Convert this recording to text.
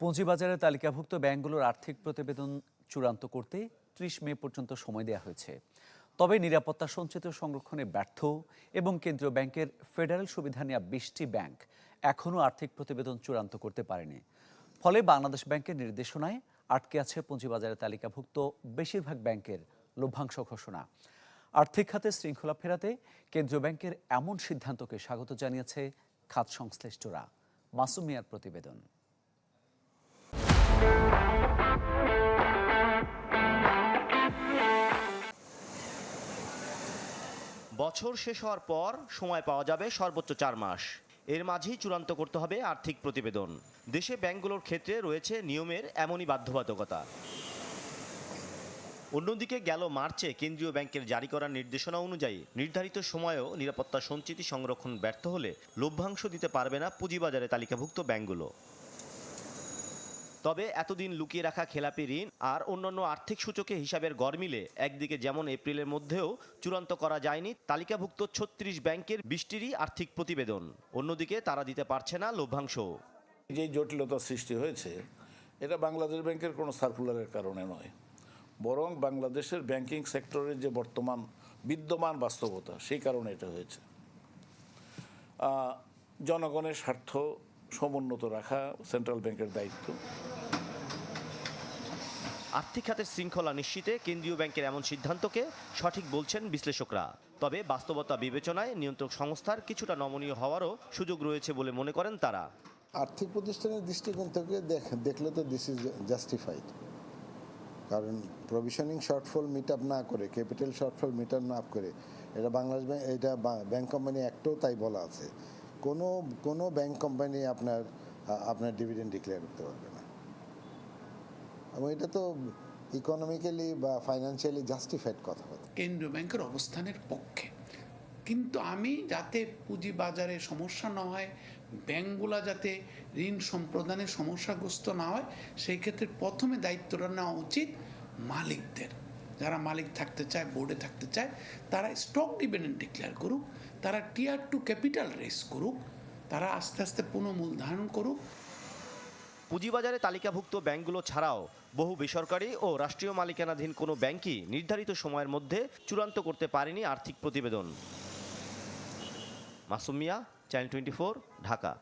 পুঁজিবাজারে তালিকাভুক্ত ব্যাংকগুলোর আর্থিক প্রতিবেদন চূড়ান্ত করতে ত্রিশ মে পর্যন্ত সময় দেওয়া হয়েছে। তবে নিরাপত্তা সঞ্চিত সংরক্ষণে ব্যর্থ এবং কেন্দ্রীয় ব্যাংকের ফেডারেল সুবিধা নেওয়া বিশটি ব্যাংক এখনও আর্থিক প্রতিবেদন চূড়ান্ত করতে পারেনি। ফলে বাংলাদেশ ব্যাংকের নির্দেশনায় আটকে আছে পুঁজিবাজারে তালিকাভুক্ত বেশিরভাগ ব্যাংকের লভ্যাংশ ঘোষণা। আর্থিক খাতে শৃঙ্খলা ফেরাতে কেন্দ্রীয় ব্যাংকের এমন সিদ্ধান্তকে স্বাগত জানিয়েছে খাত সংশ্লিষ্টরা। মাসুম মিয়ার প্রতিবেদন। বছর শেষ হওয়ার পর সময় পাওয়া যাবে সর্বোচ্চ চার মাস। এর মাঝেই চূড়ান্ত করতে হবে আর্থিক প্রতিবেদন। দেশে ব্যাংকগুলোর ক্ষেত্রে রয়েছে নিয়মের এমনই বাধ্যবাধকতা। অন্যদিকে গেল মার্চে কেন্দ্রীয় ব্যাংকের জারি করা নির্দেশনা অনুযায়ী নির্ধারিত সময়েও নিরাপত্তা সঞ্চিতি সংরক্ষণ ব্যর্থ হলে লভ্যাংশ দিতে পারবে না পুঁজিবাজারে তালিকাভুক্ত ব্যাংকগুলো তবে এতদিন লুকিয়ে রাখা খেলাপি ঋণ আর অন্যান্য আর্থিক সূচকে হিসাবের গড় মিলে একদিকে যেমন এপ্রিলের মধ্যেও চূড়ান্ত করা যায়নি, তালিকাভুক্ত ছত্রিশ ব্যাংকের বৃষ্টিরই আর্থিক প্রতিবেদন। অন্যদিকে তারা দিতে পারছে না লভ্যাংশ। যে জটিলতা সৃষ্টি হয়েছে, এটা বাংলাদেশ ব্যাংকের কোনো সার্কুলারের কারণে নয়। বরং বাংলাদেশের ব্যাংকিং সেক্টরের যে বর্তমান বিদ্যমান বাস্তবতা, সেই কারণে এটা হয়েছে। জনগণের স্বার্থ সমুন্নত রাখা সেন্ট্রাল ব্যাংকের দায়িত্ব। আর্থিক খাতের শৃঙ্খলা নিশ্চিতে কেন্দ্রীয় ব্যাংকের এমন সিদ্ধান্তকে সঠিক বলছেন বিশ্লেষকরা। তবে বাস্তবতা বিবেচনায় নিয়ন্ত্রক সংস্থার কিছুটা নমনীয় হওয়ারও সুযোগ রয়েছে বলে মনে করেন তারা। আর্থিক প্রতিষ্ঠানের দৃষ্টিকোণ থেকে দেখ- দেখলে তো দিস ইজ জাস্টিফাইড কারণ প্রভিশনিং শর্টফল মিট আপ না করে ক্যাপিটাল শর্টফল মিট আপ না করে, এটা বাংলাদেশ ব্যাংক এটা ব্যাংক কোম্পানি অ্যাক্টেও তাই বলা আছে। কোনো কোনো ব্যাংক কোম্পানি আপনার আপনার ডিভিডেন্ড ডিক্লেয়ার করতে পারবে না। এবং এটা তো ইকোনমিক্যালি বা ফাইন্যান্সিয়ালি জাস্টিফাইড কথা কথা কেন্দ্রীয় ব্যাংকের অবস্থানের পক্ষে। কিন্তু আমি যাতে পুঁজি বাজারে সমস্যা না হয়, ব্যাংকগুলা যাতে ঋণ সম্প্রদানে সমস্যাগ্রস্ত না হয়, সেই ক্ষেত্রে প্রথমে দায়িত্বটা নেওয়া উচিত মালিকদের। যারা মালিক থাকতে চায়, বোর্ডে থাকতে চায়, তারা স্টক ডিভিডেন্ড ডিক্লেয়ার করুক, তারা টিয়ার টু ক্যাপিটাল রেস করুক, তারা আস্তে আস্তে পুনঃ পুনঃমূলধারণ করুক। পুঁজিবাজারে তালিকাভুক্ত ব্যাংকগুলো ছাড়াও বহু বেসরকারি ও রাষ্ট্রীয় মালিকানাধীন কোনো ব্যাংকই নির্ধারিত সময়ের মধ্যে চূড়ান্ত করতে পারেনি আর্থিক প্রতিবেদন। Masumia channel twenty Dhaka.